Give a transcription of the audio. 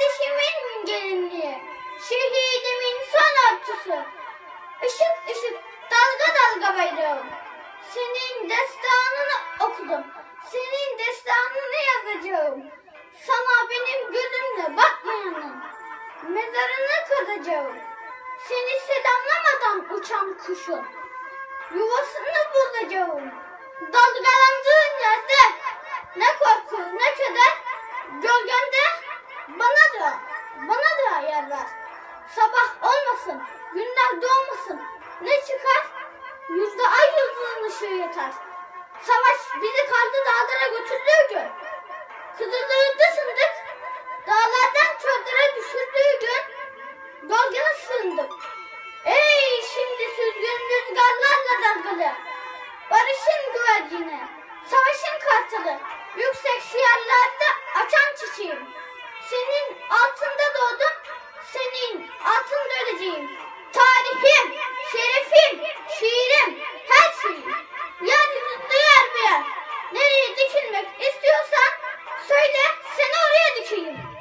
Şehrimin gelinliği, şehidimin son örtüsü. Işık ışık, dalga dalga bayrağım. Senin destanını okudum, senin destanını yazacağım. Sana benim gözümle bakmayanın mezarını kazacağım. Seni selamlamadan uçan kuşun yuvasını bozacağım. Dalgalandığın yerde ne korku ne keder gölgende bana da bana da yer ver. Sabah olmasın, günler doğmasın. Ne çıkar? Yüzde ay yıldızın ışığı yeter. Savaş bizi karlı dağlara götürdüğü gün. Kızıldağında sındık. Dağlardan çöllere düşürdüğü gün. Gölgene sığındık. Ey şimdi süzgün rüzgarlarla dalgalı. Barışın güvercini, savaşın kartalı, yüksek yerlerde açan çiçeğim. Senin altında doğdum, senin altında öleceğim. Tarihim, şerefim, şiirim, her şeyim. Yeryüzünde yer bir. Nereye dikilmek istiyorsan söyle seni oraya dikeyim.